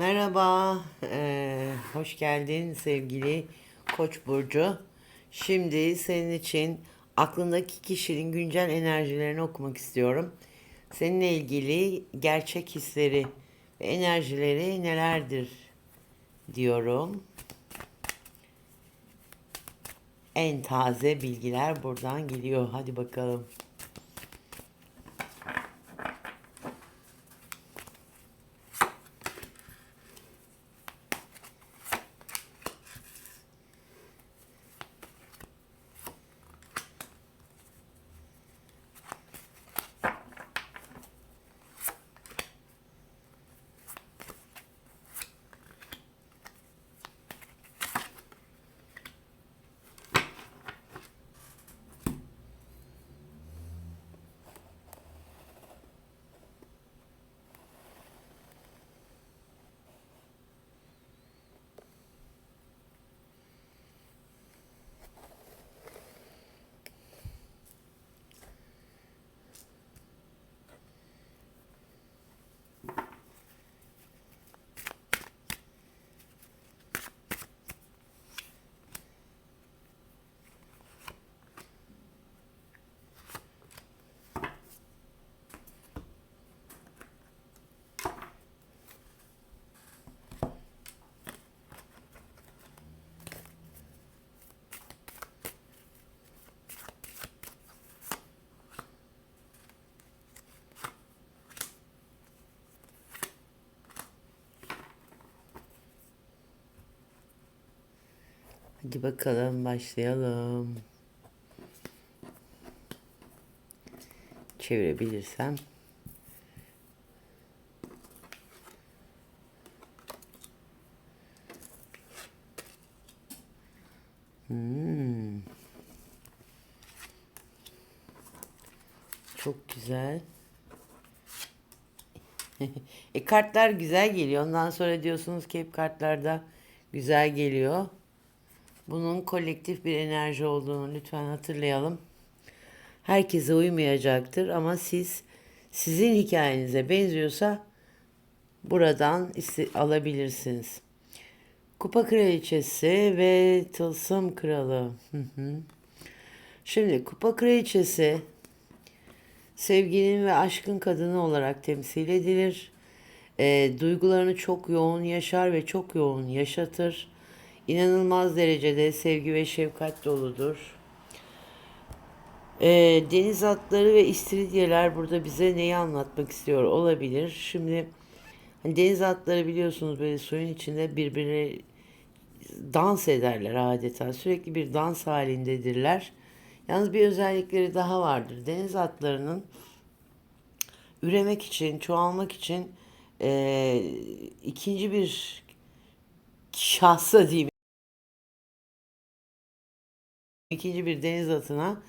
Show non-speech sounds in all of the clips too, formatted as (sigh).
Merhaba, eee, hoş geldin sevgili Koç burcu. Şimdi senin için aklındaki kişinin güncel enerjilerini okumak istiyorum. Seninle ilgili gerçek hisleri ve enerjileri nelerdir diyorum. En taze bilgiler buradan geliyor. Hadi bakalım. Hadi bakalım başlayalım. Çevirebilirsem. Hmm. Çok güzel. (laughs) e kartlar güzel geliyor. Ondan sonra diyorsunuz ki hep kartlarda güzel geliyor. Bunun kolektif bir enerji olduğunu lütfen hatırlayalım. Herkese uymayacaktır ama siz sizin hikayenize benziyorsa buradan alabilirsiniz. Kupa Kraliçesi ve Tılsım Kralı. Şimdi Kupa Kraliçesi sevginin ve aşkın kadını olarak temsil edilir. E, duygularını çok yoğun yaşar ve çok yoğun yaşatır. İnanılmaz derecede sevgi ve şefkat doludur. E, deniz atları ve istiridyeler burada bize neyi anlatmak istiyor olabilir. Şimdi hani deniz atları biliyorsunuz böyle suyun içinde birbirine dans ederler adeta. Sürekli bir dans halindedirler. Yalnız bir özellikleri daha vardır. Deniz atlarının üremek için, çoğalmak için eee, ikinci bir şahsa diyeyim, ikinci bir deniz atına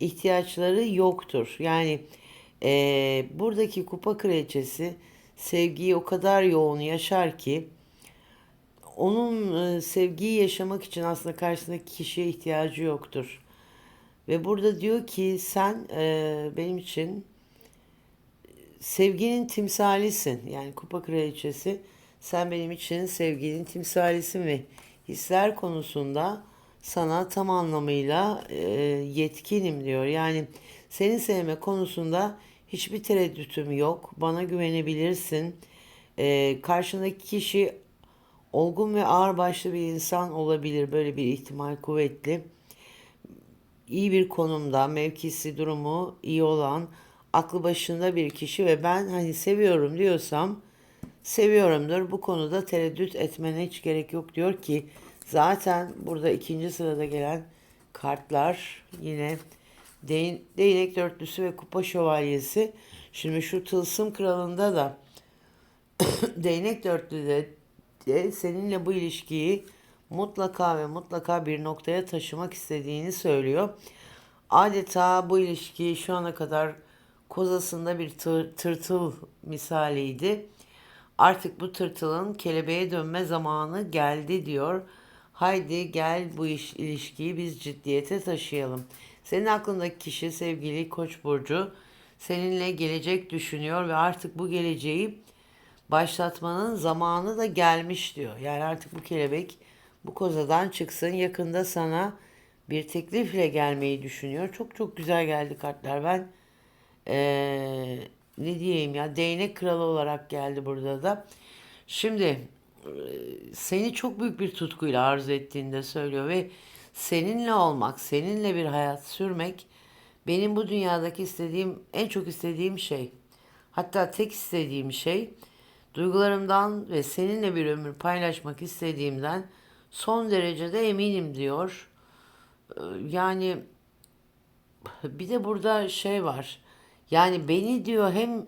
ihtiyaçları yoktur. Yani eee, buradaki kupa kraliçesi sevgiyi o kadar yoğun yaşar ki onun e, sevgiyi yaşamak için aslında karşısındaki kişiye ihtiyacı yoktur. Ve burada diyor ki sen e, benim için sevginin timsalisin. Yani kupa kraliçesi sen benim için sevginin timsalisin ve hisler konusunda sana tam anlamıyla e, yetkinim diyor. Yani seni sevme konusunda hiçbir tereddütüm yok. Bana güvenebilirsin. E, karşındaki kişi olgun ve ağırbaşlı bir insan olabilir. Böyle bir ihtimal kuvvetli. İyi bir konumda, mevkisi, durumu iyi olan, aklı başında bir kişi ve ben hani seviyorum diyorsam seviyorumdur. Bu konuda tereddüt etmene hiç gerek yok diyor ki zaten burada ikinci sırada gelen kartlar yine değin, değnek dörtlüsü ve kupa şövalyesi. Şimdi şu tılsım kralında da (coughs) değnek dörtlüde de seninle bu ilişkiyi mutlaka ve mutlaka bir noktaya taşımak istediğini söylüyor. Adeta bu ilişki şu ana kadar kozasında bir tır- tırtıl misaliydi. Artık bu tırtılın kelebeğe dönme zamanı geldi diyor. Haydi gel bu iş, ilişkiyi biz ciddiyete taşıyalım. Senin aklındaki kişi sevgili Koç burcu seninle gelecek düşünüyor ve artık bu geleceği başlatmanın zamanı da gelmiş diyor. Yani artık bu kelebek bu kozadan çıksın. Yakında sana bir teklifle gelmeyi düşünüyor. Çok çok güzel geldi kartlar. Ben eee, ne diyeyim ya değnek kralı olarak geldi burada da. Şimdi seni çok büyük bir tutkuyla arzu ettiğini de söylüyor ve seninle olmak, seninle bir hayat sürmek benim bu dünyadaki istediğim, en çok istediğim şey. Hatta tek istediğim şey duygularımdan ve seninle bir ömür paylaşmak istediğimden son derecede eminim diyor. Ee, Yani bir de burada şey var. Yani beni diyor hem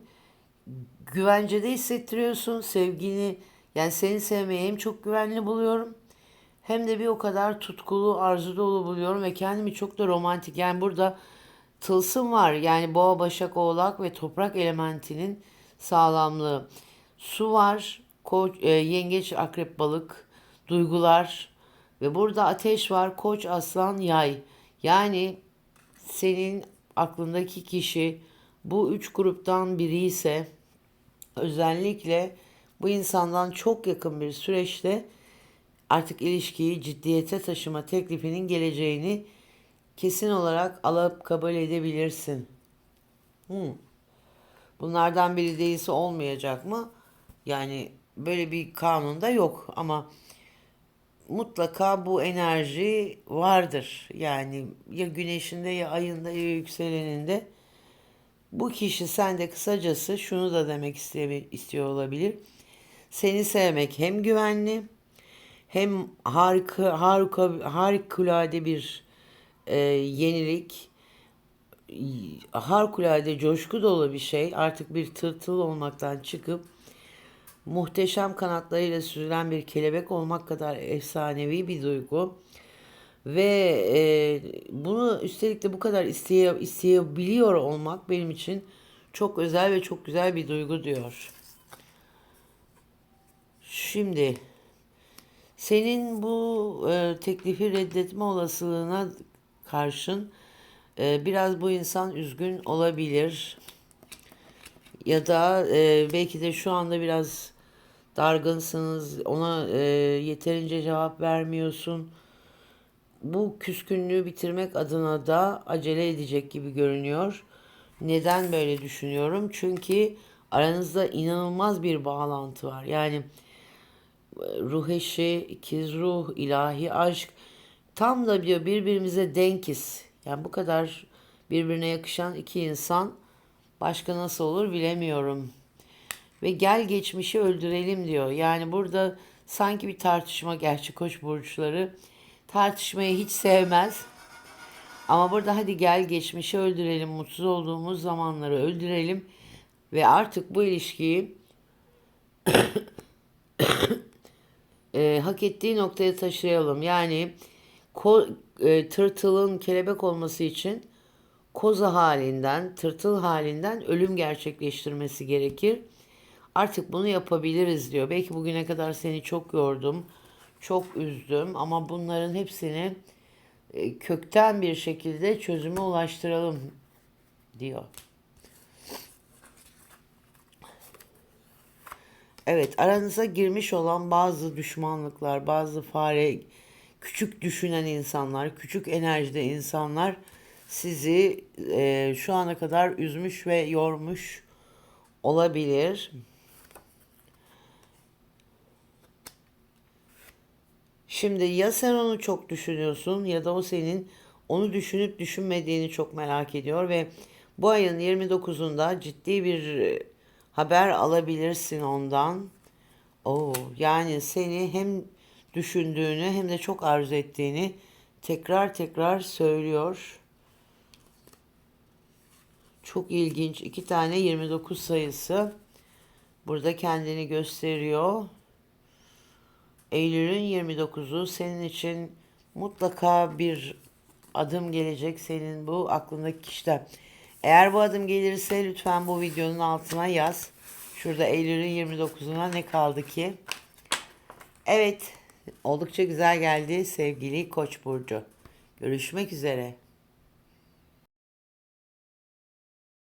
güvencede hissettiriyorsun sevgini yani seni sevmeyi hem çok güvenli buluyorum hem de bir o kadar tutkulu arzu dolu buluyorum ve kendimi çok da romantik yani burada tılsım var. Yani boğa başak oğlak ve toprak elementinin sağlamlığı. Su var koç, e, yengeç akrep balık duygular ve burada ateş var koç aslan yay. Yani senin aklındaki kişi bu üç gruptan biri ise özellikle bu insandan çok yakın bir süreçte artık ilişkiyi ciddiyete taşıma teklifinin geleceğini kesin olarak alıp kabul edebilirsin. Hmm. Bunlardan biri değilse olmayacak mı? Yani böyle bir kanun da yok ama mutlaka bu enerji vardır. Yani ya güneşinde ya ayında ya yükseleninde. Bu kişi sende kısacası şunu da demek istiyor olabilir. Seni sevmek hem güvenli hem harika harika harikulade bir e, yenilik harikulade coşku dolu bir şey. Artık bir tırtıl olmaktan çıkıp muhteşem kanatlarıyla süzülen bir kelebek olmak kadar efsanevi bir duygu. Ve e, bunu üstelik de bu kadar isteye, isteyebiliyor olmak benim için çok özel ve çok güzel bir duygu diyor. Şimdi senin bu e, teklifi reddetme olasılığına karşın e, biraz bu insan üzgün olabilir. Ya da e, belki de şu anda biraz dargınsınız, ona e, yeterince cevap vermiyorsun. Bu küskünlüğü bitirmek adına da acele edecek gibi görünüyor. Neden böyle düşünüyorum? Çünkü aranızda inanılmaz bir bağlantı var. Yani ruh eşi, ikiz ruh, ilahi aşk tam da diyor birbirimize denkiz. Yani bu kadar birbirine yakışan iki insan başka nasıl olur bilemiyorum. Ve gel geçmişi öldürelim diyor. Yani burada sanki bir tartışma gerçi koç burçları tartışmayı hiç sevmez. Ama burada hadi gel geçmişi öldürelim, mutsuz olduğumuz zamanları öldürelim ve artık bu ilişkiyi e, hak ettiği noktaya taşıyalım. Yani ko, e, tırtılın kelebek olması için koza halinden, tırtıl halinden ölüm gerçekleştirmesi gerekir. Artık bunu yapabiliriz diyor. Belki bugüne kadar seni çok yordum, çok üzdüm ama bunların hepsini e, kökten bir şekilde çözüme ulaştıralım diyor. Evet, aranıza girmiş olan bazı düşmanlıklar, bazı fare, küçük düşünen insanlar, küçük enerjide insanlar sizi e, şu ana kadar üzmüş ve yormuş olabilir. Şimdi ya sen onu çok düşünüyorsun ya da o senin onu düşünüp düşünmediğini çok merak ediyor ve bu ayın 29'unda ciddi bir haber alabilirsin ondan. Oo, yani seni hem düşündüğünü hem de çok arzu ettiğini tekrar tekrar söylüyor. Çok ilginç. İki tane 29 sayısı burada kendini gösteriyor. Eylül'ün 29'u senin için mutlaka bir adım gelecek senin bu aklındaki kişiden. Eğer bu adım gelirse lütfen bu videonun altına yaz. Şurada Eylül'ün 29'una ne kaldı ki? Evet, Oldukça güzel geldi sevgili Koç burcu. Görüşmek üzere.